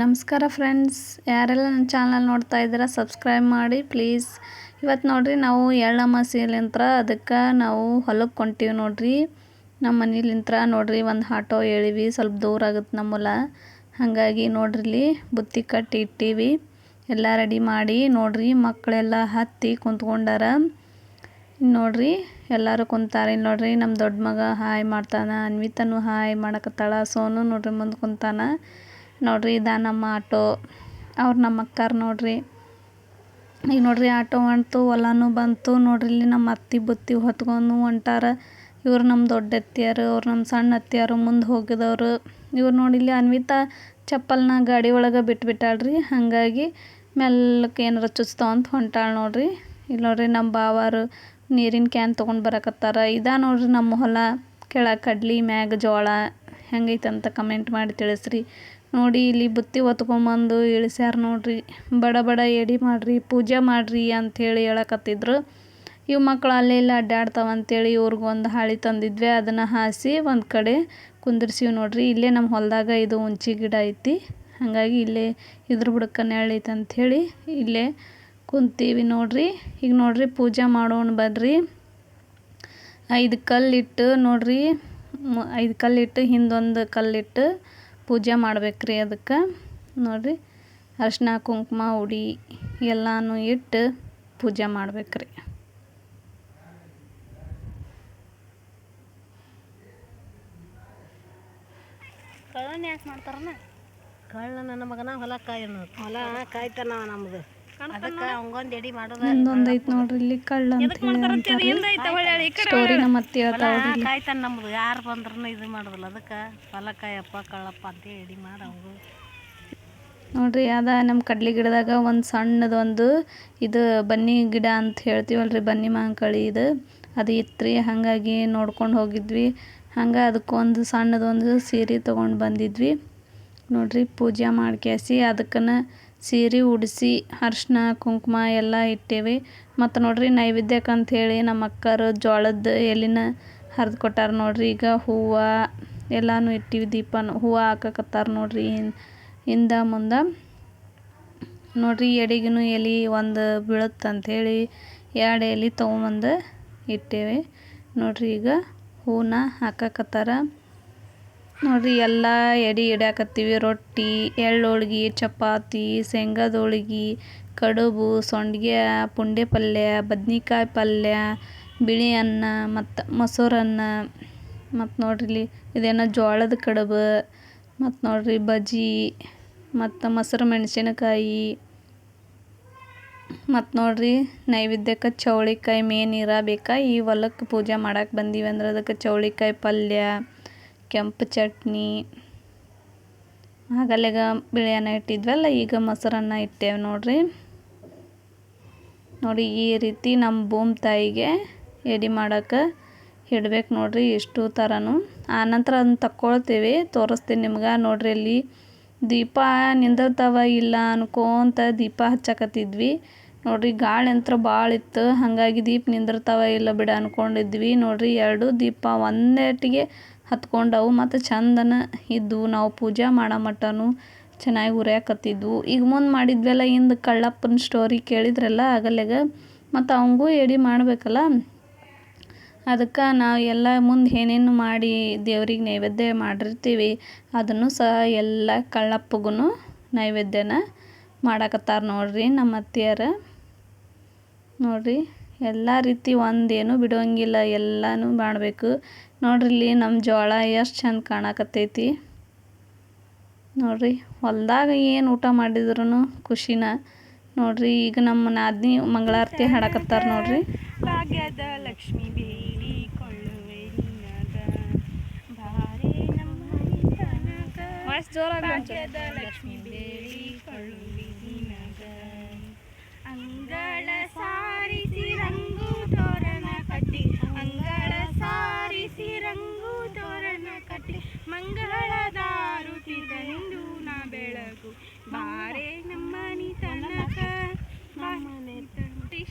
ನಮಸ್ಕಾರ ಫ್ರೆಂಡ್ಸ್, ಯಾರೆಲ್ಲ ನನ್ನ ಚಾನಲ್ ನೋಡ್ತಾ ಇದ್ದೀರಾ, ಸಬ್ಸ್ಕ್ರೈಬ್ ಮಾಡಿ ಪ್ಲೀಸ್. ಇವತ್ತು ನೋಡ್ರಿ, ನಾವು ಎಳ್ಳಮಾಸಿಲಿಂತ್ರ ಅದಕ್ಕೆ ನಾವು ಹೊಲಕ್ಕೆ ಹೊಂಟೀವಿ ನೋಡ್ರಿ. ನಮ್ಮ ಮನೇಲಿಂತ್ರ ನೋಡ್ರಿ, ಒಂದು ಆಟೋ ಹೇಳಿವಿ, ಸ್ವಲ್ಪ ದೂರ ಆಗುತ್ತೆ ನಮ್ಮಲ್ಲ ಹಾಗಾಗಿ ನೋಡ್ರಿ ಇಲ್ಲಿ ಬುತ್ತಿ ಕಟ್ಟಿ ಇಟ್ಟೀವಿ. ಎಲ್ಲ ರೆಡಿ ಮಾಡಿ ನೋಡ್ರಿ, ಮಕ್ಕಳೆಲ್ಲ ಹತ್ತಿ ಕುಂತ್ಕೊಂಡಾರ. ನೋಡ್ರಿ, ಎಲ್ಲರೂ ಕುಂತಾರೆ. ನೋಡ್ರಿ ನಮ್ಮ ದೊಡ್ಡ ಮಗ ಹಾಯ್ ಮಾಡ್ತಾನೆ, ಅನ್ವಿತನು ಹಾಯ್ ಮಾಡಕತ್ತಾಳ, ಸೋನು ನೋಡ್ರಿ ಮುಂದೆ ಕುಂತಾನ. ನೋಡ್ರಿ, ಇದ ನಮ್ಮ ಆಟೋ, ಅವ್ರು ನಮ್ಮ ಅಕ್ಕಾರ ನೋಡಿರಿ. ಈಗ ನೋಡ್ರಿ, ಆಟೋ ಹೊಂಟು ಹೊಲನೂ ಬಂತು. ನೋಡಿರಿ, ಇಲ್ಲಿ ನಮ್ಮ ಅತ್ತಿ ಬುತ್ತಿ ಹೊತ್ಕೊಂಡು ಹೊಂಟಾರ. ಇವ್ರು ನಮ್ಮ ದೊಡ್ಡ ಅತ್ತಿಯರು, ಅವ್ರು ನಮ್ಮ ಸಣ್ಣ ಅತ್ತಿಯರು, ಮುಂದೆ ಹೋಗಿದವರು. ಇವ್ರು ನೋಡಿ ಇಲ್ಲಿ ಅನ್ವಿತಾ ಚಪ್ಪಲ್ನ ಗಾಡಿ ಒಳಗೆ ಬಿಟ್ಬಿಟ್ಟಾಳ್ರಿ. ಹಾಗಾಗಿ ಮೆಲ್ಲಕ್ಕೆ ಏನಾರ ಚುಚ್ತಾವ ಅಂತ ಹೊಂಟಾಳ ನೋಡ್ರಿ. ಇಲ್ಲಿ ನೋಡ್ರಿ, ನಮ್ಮ ಬಾವಾರು ನೀರಿನ ಕ್ಯಾನ್ ತೊಗೊಂಡು ಬರಕತ್ತಾರ. ಇದ ನೋಡ್ರಿ ನಮ್ಮ ಹೊಲ, ಕೆಳಗೆ ಕಡ್ಲಿ, ಮ್ಯಾಗ ಜೋಳ. ಹೆಂಗೈತೆ ಅಂತ ಕಮೆಂಟ್ ಮಾಡಿ ತಿಳಿಸ್ರಿ. ನೋಡಿ ಇಲ್ಲಿ ಬುತ್ತಿ ಹೊತ್ಕೊಂಬಂದು ಇಳಿಸ್ಯಾರ ನೋಡ್ರಿ. ಬಡ ಬಡ ಎಡಿ ಮಾಡ್ರಿ, ಪೂಜೆ ಮಾಡಿರಿ ಅಂಥೇಳಿ ಹೇಳಕತ್ತಿದ್ರು. ಇವು ಮಕ್ಕಳು ಅಲ್ಲೇ ಇಲ್ಲ ಅಡ್ಡಾಡ್ತಾವ ಅಂತೇಳಿ ಇವ್ರಿಗೊಂದು ಹಾಳಿ ತಂದಿದ್ವಿ, ಅದನ್ನು ಹಾಸಿ ಒಂದು ಕಡೆ ಕುಂದಿರ್ಸಿವಿ ನೋಡ್ರಿ. ಇಲ್ಲೇ ನಮ್ಮ ಹೊಲದಾಗ ಇದು ಹುಂಚಿ ಗಿಡ ಐತಿ, ಹಾಗಾಗಿ ಇಲ್ಲೇ ಇದ್ರ ಬುಡಕ್ಕೆ ನೆರಳೈತೆ ಅಂಥೇಳಿ ಇಲ್ಲೇ ಕುಂತೀವಿ ನೋಡ್ರಿ. ಈಗ ನೋಡ್ರಿ ಪೂಜೆ ಮಾಡೋಣ ಬರ್ರಿ ಐದು ಕಲ್ಲಿಟ್ಟು ನೋಡ್ರಿ ಐದು ಕಲ್ಲಿಟ್ಟು ಹಿಂದೊಂದು ಕಲ್ಲಿಟ್ಟು ಪೂಜೆ ಮಾಡ್ಬೇಕ್ರಿ ಅದಕ್ಕೆ. ನೋಡಿರಿ ಅರಿಶಿನ ಕುಂಕುಮ ಉಡಿ ಎಲ್ಲನೂ ಇಟ್ಟು ಪೂಜೆ ಮಾಡ್ಬೇಕ್ರಿ. ಕಳ್ಳನ ಯಾಕೆ ಮಾಡ್ತಾರನ? ಕಳ್ಳ ನನ್ನ ಮಗನ ಹೊಲ ಕಾಯ ಹೊಲ ಕಾಯ್ತಾನ ನಮ್ದು. ಅದಕ್ಕೆ ಅವಂಗೊಂದು ಎಡಿ ಮಾಡೋದು ಇನ್ನೊಂದು ಐತೆ ನೋಡ್ರಿ ಇಲ್ಲಿ ಕಳ್ಳ ಅಂತ ಹೇಳಿ ಸ್ಟೋರಿ ನಮ್ಮ ಅತ್ತಿ ಹೇಳ್ತಾವ್ರಿ. ಕಾಯ್ತಾನ ನಮ್ದು ಯಾರು ಬಂದ್ರೂ ಇದು ಮಾಡೋದಿಲ್ಲ. ಅದಕ್ಕೆ ಹೊಲ ಕಾಯಪ್ಪ ಕಳ್ಳಪ್ಪ ಅಂತ ಎಡಿ ಮಾಡಿ ಅವಂಗು. ನೋಡ್ರಿ ಅದ ನಮ್ಮ ಕಡ್ಲಿ ಗಿಡದಾಗ ಒಂದು ಸಣ್ಣದೊಂದು ಇದು ಬನ್ನಿ ಗಿಡ ಅಂತ ಹೇಳ್ತೀವಲ್ರಿ ಬನ್ನಿ ಮಾಂಕಳಿ ಇದು. ಅದು ಇತ್ರಿ ಹಾಗಾಗಿ ನೋಡ್ಕೊಂಡು ಹೋಗಿದ್ವಿ. ಹಂಗೆ ಅದಕ್ಕೊಂದು ಸಣ್ಣದೊಂದು ಸೀರೆ ತೊಗೊಂಡು ಬಂದಿದ್ವಿ. ನೋಡ್ರಿ ಪೂಜೆ ಮಾಡ್ಕ್ಯಾಸಿ ಅದಕ್ಕನ ಸೀರೆ, ಉಡಿಸಿ ಅರ್ಶಿನ ಕುಂಕುಮ ಎಲ್ಲ ಇಟ್ಟೇವಿ. ಮತ್ತು ನೋಡಿರಿ ನೈವೇದ್ಯಕ್ಕೆ ಅಂತ ಹೇಳಿ ನಮ್ಮ ಅಕ್ಕರು ಜೋಳದ ಎಲಿನ ಹರಿದು ಕೊಟ್ಟಾರ ನೋಡಿರಿ. ಈಗ ಹೂವು ಎಲ್ಲನೂ ಇಟ್ಟಿವಿ ದೀಪನ, ಹೂವು ಹಾಕಕತ್ತಾರ ನೋಡಿರಿ ಹಿಂದ ಮುಂದೆ. ನೋಡಿರಿ ಎಡಿಗಿನ ಎಲೆ ಒಂದು ಬೀಳುತ್ತೆ ಅಂಥೇಳಿ ಎರಡು ಎಲೆ ತೊಗೊಂಬಂದು ಇಟ್ಟೇವೆ. ನೋಡಿರಿ ಈಗ ಹೂವನ್ನ ಹಾಕಕತ್ತಾರ. ನೋಡ್ರಿ ಎಲ್ಲ ಎಡೆ ಇಡಾಕತ್ತೀವಿ ರೊಟ್ಟಿ ಎಳ್ಳು ಹೋಳ್ಗಿ ಚಪಾತಿ ಶೇಂಗಾದ ಹೋಳ್ಗಿ ಕಡುಬು, ಸಂಡ್ಗೆ ಪುಂಡೆ ಪಲ್ಯ ಬದ್ನಿಕಾಯಿ ಪಲ್ಯ, ಬಿಳಿ ಅನ್ನ ಮತ್ತು ಮೊಸರನ್ನ ಮತ್ತು ನೋಡ್ರಿ ಇಲ್ಲಿ ಇದೇನೋ ಜೋಳದ ಕಡುಬು ಮತ್ತು ನೋಡಿರಿ ಬಜ್ಜಿ, ಮತ್ತು ಮೊಸರು ಮೆಣಸಿನಕಾಯಿ ಮತ್ತು ನೋಡಿರಿ ನೈವೇದ್ಯಕ್ಕೆ ಚೌಳಿಕಾಯಿ ಮೇನ್ ಇರಬೇಕಾ ಈ ಹೊಲಕ್ಕೆ ಪೂಜೆ ಮಾಡಕ್ಕೆ ಬಂದೀವಿ ಅಂದ್ರೆ ಅದಕ್ಕೆ ಚೌಳಿಕಾಯಿ ಪಲ್ಯ. ಕೆಂಪು ಚಟ್ನಿ. ಆಗಲ್ಲೆಗ ಬಿಳಿ ಅನ್ನ ಇಟ್ಟಿದ್ವಲ್ಲ, ಈಗ ಮೊಸರನ್ನ ಇಟ್ಟೇವೆ ನೋಡ್ರಿ. ನೋಡಿ ಈ ರೀತಿ ನಮ್ಮ ಭೂಮ್ ತಾಯಿಗೆ ಎಡಿ ಮಾಡೋಕ್ಕೆ ಇಡ್ಬೇಕು ನೋಡ್ರಿ ಇಷ್ಟು ಥರನೂ ಆನಂತರ ಅದನ್ನ ತಕ್ಕೊಳ್ತೀವಿ, ತೋರಿಸ್ತೀನಿ ನಿಮ್ಗೆ. ನೋಡ್ರಿ ಅಲ್ಲಿ ದೀಪ ನಿಂದಿರ್ತಾವ ಇಲ್ಲ ಅನ್ಕೋಂತ ದೀಪ ಹಚ್ಚಕತ್ತಿದ್ವಿ. ನೋಡ್ರಿ, ಗಾಳಿ ಅಂತ್ರ ಭಾಳ ಇತ್ತು. ಹಾಗಾಗಿ ದೀಪ ನಿಂದಿರ್ತಾವ ಇಲ್ಲ ಬಿಡ ಅನ್ಕೊಂಡಿದ್ವಿ. ನೋಡ್ರಿ, ಎರಡು ದೀಪ ಒಂದೇಟಿಗೆ ಹತ್ಕೊಂಡವು. ಮತ್ತು ಚಂದನ ಇದ್ದವು ನಾವು ಪೂಜೆ ಮಾಡೋ ಮಟ್ಟನು ಚೆನ್ನಾಗಿ ಉರಿಯಾಕತ್ತಿದ್ವು. ಈಗ ಮುಂದೆ ಮಾಡಿದ್ವೆಲ್ಲ, ಹಿಂದೆ ಕಳ್ಳಪ್ಪನ ಸ್ಟೋರಿ ಕೇಳಿದ್ರಲ್ಲ ಆಗಲ್ಲೆಗ ಮತ್ತು ಅವಂಗೂ ಎಡಿ ಮಾಡಬೇಕಲ್ಲ? ಅದಕ್ಕೆ ನಾವು ಎಲ್ಲ ಮುಂದೆ ಏನೇನು ಮಾಡಿ ದೇವ್ರಿಗೆ ನೈವೇದ್ಯ ಮಾಡಿರ್ತೀವಿ, ಅದನ್ನು ಸಹ ಎಲ್ಲ ಕಳ್ಳಪ್ಪಗೂ ನೈವೇದ್ಯನ ಮಾಡಕತ್ತಾರ ನೋಡ್ರಿ ನಮ್ಮ ಅತ್ತಿಯರ ನೋಡ್ರಿ ಎಲ್ಲ ರೀತಿ ಒಂದೇನು ಬಿಡೋಂಗಿಲ್ಲ ಎಲ್ಲನೂ ಮಾಡಬೇಕು. ನೋಡ್ರಿ ಇಲ್ಲಿ ನಮ್ಮ ಜೋಳ ಎಷ್ಟು ಚಂದ ಕಾಣಕತ್ತೈತಿ. ನೋಡ್ರಿ ಹೊಲ್ದಾಗ ಏನು ಊಟ ಮಾಡಿದ್ರು ಖುಷಿನ. ನೋಡ್ರಿ ಈಗ ನಮ್ಮ ನಾದಿನಿ ಮಂಗಳಾರತಿ ಹಾಡಕತ್ತಾರ ನೋಡ್ರಿ. ಭಾಗ್ಯದ ಲಕ್ಷ್ಮಿ ಬೇಡಿಕೊಳ್ಳುವೆ ಭಾಗ್ಯದ ಲಕ್ಷ್ಮಿ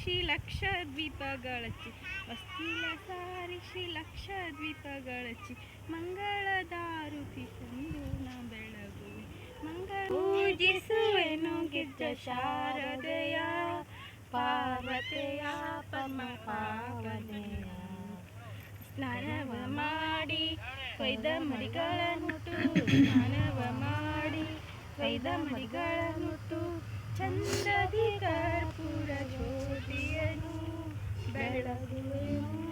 ಶ್ರೀ ಲಕ್ಷ ದ್ವೀಪಗಳಚ್ಚಿ ವಸ್ತಿಲ ಸಾರಿ ಶ್ರೀ ಲಕ್ಷ ದ್ವೀಪಗಳಚ್ಚಿ ಮಂಗಳ ದಾರುತಿಸಂದು ನ ಬೆಳಗುವೆ. ಮಂಗಳ ಪೂಜಿಸುವೆನು ಗಿದ್ದ ಶಾರದೆಯ, ಪಾರ್ವತೆಯ ಪಮ ಪಾವನೆಯ. ಸ್ನಾನವ ಮಾಡಿ ಕೈದ ಮರಿಗಳನ್ನು ಸ್ನಾನವ ಮಾಡಿ ಕೈದ ಮರಿಗಳನ್ನು ತೂ ಚಂದದಿ ಕರ್ಪೂರ ಜ್ಯೋತಿಯನು ಬೆಳಗುವೆನು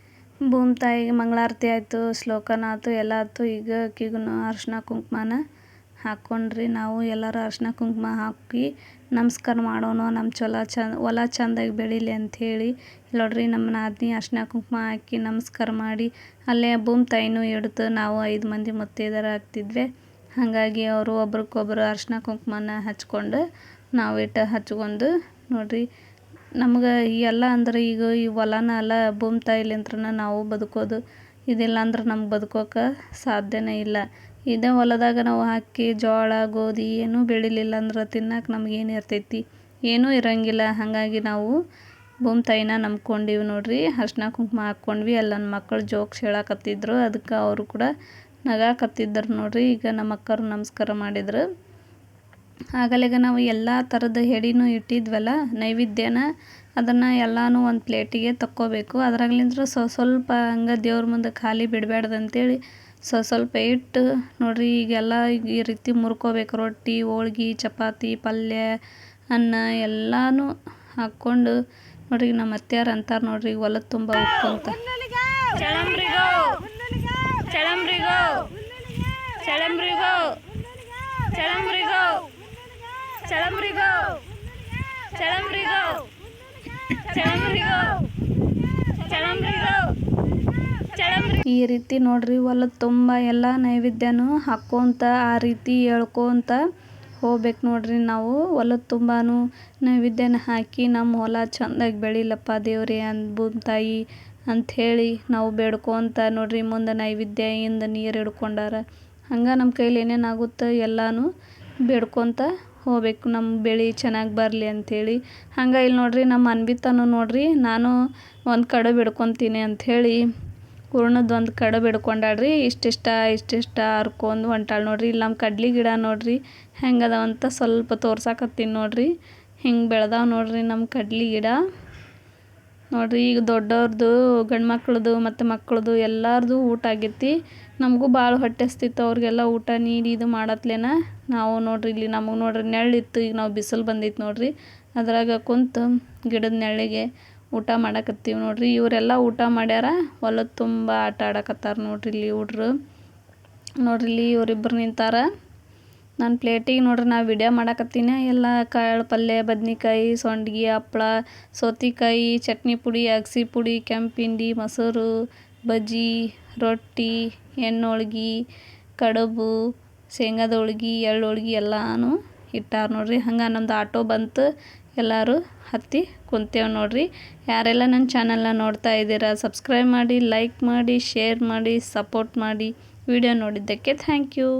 ಭೂಮಿ ತಾಯಿಗೆ ಮಂಗಳಾರತಿ ಆಯಿತು, ಶ್ಲೋಕನ ಆಯ್ತು, ಎಲ್ಲ ಆಯ್ತು, ಈಗ ಆಕಿಗೂ ಅರ್ಶಿನ ಕುಂಕುಮನ ಹಾಕ್ಕೊಂಡ್ರಿ. ನಾವು ಎಲ್ಲರೂ ಅರ್ಶಿನ ಕುಂಕುಮ ಹಾಕಿ ನಮಸ್ಕಾರ ಮಾಡೋಣ, ನಮ್ಮ ಚೊಲ ಚಂದ, ಹೊಲ ಚೆಂದಾಗಿ ಬೆಳೀಲಿ ಅಂಥೇಳಿ. ನೋಡ್ರಿ, ನಮ್ಮ ನಾದಿನಿ ಅರ್ಶಿನ ಕುಂಕುಮ ಹಾಕಿ ನಮಸ್ಕಾರ ಮಾಡಿ, ಅಲ್ಲೇ ಭೂಮಿ ತಾಯಿನೂ ಹಿಡ್ದು ನಾವು ಐದು ಮಂದಿ ಮುತ್ತೈದೆಯರು ಆಗ್ತಿದ್ವಿ. ಹಾಗಾಗಿ ಅವರು ಒಬ್ರಿಗೊಬ್ರು ಅರ್ಶಿನ ಕುಂಕುಮನ ಹಚ್ಕೊಂಡು ನಾವು ಇಟ್ಟು ಹಚ್ಕೊಂಡು ನೋಡ್ರಿ ನಮ್ಗೆ ಎಲ್ಲ ಅಂದ್ರೆ ಈಗ ಈ ಹೊಲನ ಅಲ್ಲ ಭೂಮಿ ತಾಯಿಲಿಂತ್ರನ ನಾವು ಬದುಕೋದು. ಇದಿಲ್ಲ ಅಂದ್ರೆ ನಮ್ಗೆ ಬದುಕೋಕೆ ಸಾಧ್ಯನೇ ಇಲ್ಲ. ಇದೇ ಹೊಲದಾಗ ನಾವು ಹಾಕಿ ಜೋಳ, ಗೋಧಿ ಏನೂ ಬೆಳಿಲಿಲ್ಲ ಅಂದ್ರೆ ತಿನ್ನಕ್ಕೆ ನಮ್ಗೇನು ಇರ್ತೈತಿ? ಏನೂ ಇರಂಗಿಲ್ಲ. ಹಾಗಾಗಿ ನಾವು ಭೂಮಿ ತಾಯಿನ ನಂಬ್ಕೊಂಡೀವಿ ನೋಡಿರಿ. ಅರ್ಶಿನ ಕುಂಕುಮ ಹಾಕ್ಕೊಂಡ್ವಿ. ಅಲ್ಲಿ ನನ್ನ ಮಕ್ಕಳು ಜೋಕ್ಸ್ ಹೇಳಕತ್ತಿದ್ರು. ಅದಕ್ಕೆ ಅವರು ಕೂಡ ನಗಾಕತ್ತಿದ್ರು ನೋಡಿರಿ. ಈಗ ನಮ್ಮ ಅಕ್ಕರು ನಮಸ್ಕಾರ ಮಾಡಿದ್ರು. ಆಗಲೆಗ ನಾವು ಎಲ್ಲ ಥರದ ಎಡೆನೂ ಇಟ್ಟಿದ್ವಲ್ಲ, ನೈವೇದ್ಯನ ಅದನ್ನು ಎಲ್ಲನೂ ಒಂದು ಪ್ಲೇಟಿಗೆ ತಕ್ಕೋಬೇಕು. ಅದ್ರಾಗ್ಲಿಂದ್ರ ಸ್ವ ಸ್ವಲ್ಪ ಹಂಗೆ ದೇವ್ರ ಮುಂದೆ ಖಾಲಿ ಬಿಡಬ್ಯಾಡ್ದು ಅಂತೇಳಿ ಸ್ವ ಸ್ವಲ್ಪ ಇಟ್ಟು ನೋಡಿರಿ ಈಗೆಲ್ಲ ಈ ರೀತಿ ಮುರ್ಕೋಬೇಕು. ರೊಟ್ಟಿ, ಹೋಳ್ಗಿ, ಚಪಾತಿ, ಪಲ್ಯ, ಅನ್ನ ಎಲ್ಲನೂ ಹಾಕ್ಕೊಂಡು ನೋಡ್ರಿ ನಮ್ಮ ಅತ್ಯಾರು ಅಂತಾರೆ ನೋಡ್ರಿ ಹೊಲದ ತುಂಬ ಉಪ್ಪು ಅಂತ. ಚಳಂಬ್ರಿಗೋ ಚಳಂಬ್ರಿಗೋ ಚಳಂಬ್ರಿಗೋ. ಈ ರೀತಿ ನೋಡ್ರಿ ಹೊಲದ ತುಂಬ ಎಲ್ಲ ನೈವೇದ್ಯನೂ ಹಾಕೋಂತ ಆ ರೀತಿ ಹೇಳ್ಕೊಂತ ಹೋಗ್ಬೇಕು ನೋಡ್ರಿ ನಾವು. ಹೊಲದ ತುಂಬಾನು ನೈವೇದ್ಯನ ಹಾಕಿ ನಮ್ಮ ಹೊಲ ಚಂದಾಗಿ ಬೆಳಿಲಪ್ಪ ದೇವ್ರಿ ಭೂಮಿ ತಾಯಿ ಅಂಥೇಳಿ ನಾವು ಬೇಡ್ಕೊಂತ ನೋಡ್ರಿ ಮುಂದೆ ನೈವೇದ್ಯ ಇಂದ ನೀರು ಹಿಡ್ಕೊಂಡಾರ. ಹಂಗೆ ನಮ್ಮ ಕೈಲಿ ಏನೇನು ಆಗುತ್ತೆ ಎಲ್ಲನೂ ಬೇಡ್ಕೊಂತ ಹೋಗ್ಬೇಕು, ನಮ್ಮ ಬೆಳೆ ಚೆನ್ನಾಗಿ ಬರಲಿ ಅಂಥೇಳಿ. ಹಂಗೆ ಇಲ್ಲಿ ನೋಡಿರಿ ನಮ್ಮ ಅನ್ವಿತಾನು ನೋಡಿರಿ, ನಾನು ಒಂದು ಕಡೆ ಬಿಡ್ಕೊತೀನಿ ಅಂಥೇಳಿ. ಹೂರ್ಣದ ಒಂದು ಕಡೆ ಬಿಡ್ಕೊಂಡಾಳ್ರಿ, ಇಷ್ಟಿಷ್ಟ ಇಷ್ಟಿಷ್ಟ ಹರ್ಕೊಂಡು ಹೊಂಟಾಳ ನೋಡಿರಿ. ಇಲ್ಲಿ ನಮ್ಮ ಕಡ್ಲಿ ಗಿಡ ನೋಡಿರಿ ಅದಾವಂತ ಸ್ವಲ್ಪ ತೋರ್ಸಾಕತ್ತೀನಿ ನೋಡಿರಿ. ಹಿಂಗೆ ಬೆಳ್ದಾವೆ ನೋಡಿರಿ ನಮ್ಮ ಕಡ್ಲಿ ಗಿಡ. ನೋಡ್ರಿ, ಈಗ ದೊಡ್ಡವ್ರದ್ದು ಗಂಡು ಮಕ್ಳದು ಮತ್ತು ಮಕ್ಳದ್ದು ಎಲ್ಲರದು ಊಟ ಆಗೈತಿ. ನಮಗೂ ಭಾಳ ಹೊಟ್ಟೆ ಹಸ್ತಿತ್ತು, ಅವ್ರಿಗೆಲ್ಲ ಊಟ ನೀಡಿ ಇದು ಮಾಡತ್ಲೇನ. ನಾವು ನೋಡಿರಿ, ಇಲ್ಲಿ ನಮಗೆ ನೋಡಿರಿ ನೆರಳಿತ್ತು ಈಗ ನಾವು ಬಿಸಿಲು ಬಂದಿತ್ತು ನೋಡ್ರಿ. ಅದ್ರಾಗ ಕುಂತು ಗಿಡದ ನೆರಳಿಗೆ ಊಟ ಮಾಡಕತ್ತೀವಿ ನೋಡಿರಿ. ಇವರೆಲ್ಲ ಊಟ ಮಾಡ್ಯಾರ, ಹೊಲದ ತುಂಬ ಆಟ ಆಡಕತ್ತಾರ ನೋಡ್ರಿ ಇಲ್ಲಿ ಹುಡ್ರು. ನೋಡಿರಿ ಇಲ್ಲಿ ಇವರಿಬ್ಬರು ನಿಂತಾರ. ನಾನು ಪ್ಲೇಟಿಗೆ ನೋಡ್ರಿ ನಾ ವಿಡಿಯೋ ಮಾಡಕತ್ತೀನಿ. ಎಲ್ಲ ಕಾಳು ಪಲ್ಯ, ಬದ್ನಿಕಾಯಿ, ಸೊಂಡ್ಗಿ, ಹಪ್ಳ, ಸೌತೆಕಾಯಿ, ಚಟ್ನಿ ಪುಡಿ, ಅಗ್ಸಿ ಪುಡಿ ಕೆಂಪಿಂಡಿ ಮೊಸರು, ಬಜ್ಜಿ, ರೊಟ್ಟಿ, ಎಣ್ಣೋಳ್ಗಿ, ಕಡುಬು, ಶೇಂಗಾದ ಹೋಳ್ಗಿ, ಎಳ್ಳು ಹೋಳ್ಗಿ ಎಲ್ಲಾನು ಇಟ್ಟಾರ ನೋಡ್ರಿ. ಹಂಗೆ ನಮ್ದು ಆಟೋ ಬಂತು. ಎಲ್ಲರೂ ಹತ್ತಿ ಕುಂತೇವೆ ನೋಡ್ರಿ. ಯಾರೆಲ್ಲ ನನ್ನ ಚಾನಲ್ನ ನೋಡ್ತಾ ಇದ್ದೀರಾ ಸಬ್ಸ್ಕ್ರೈಬ್ ಮಾಡಿ ಲೈಕ್ ಮಾಡಿ ಶೇರ್ ಮಾಡಿ ಸಪೋರ್ಟ್ ಮಾಡಿ ವಿಡಿಯೋ ನೋಡಿದ್ದಕ್ಕೆ ಥ್ಯಾಂಕ್ ಯು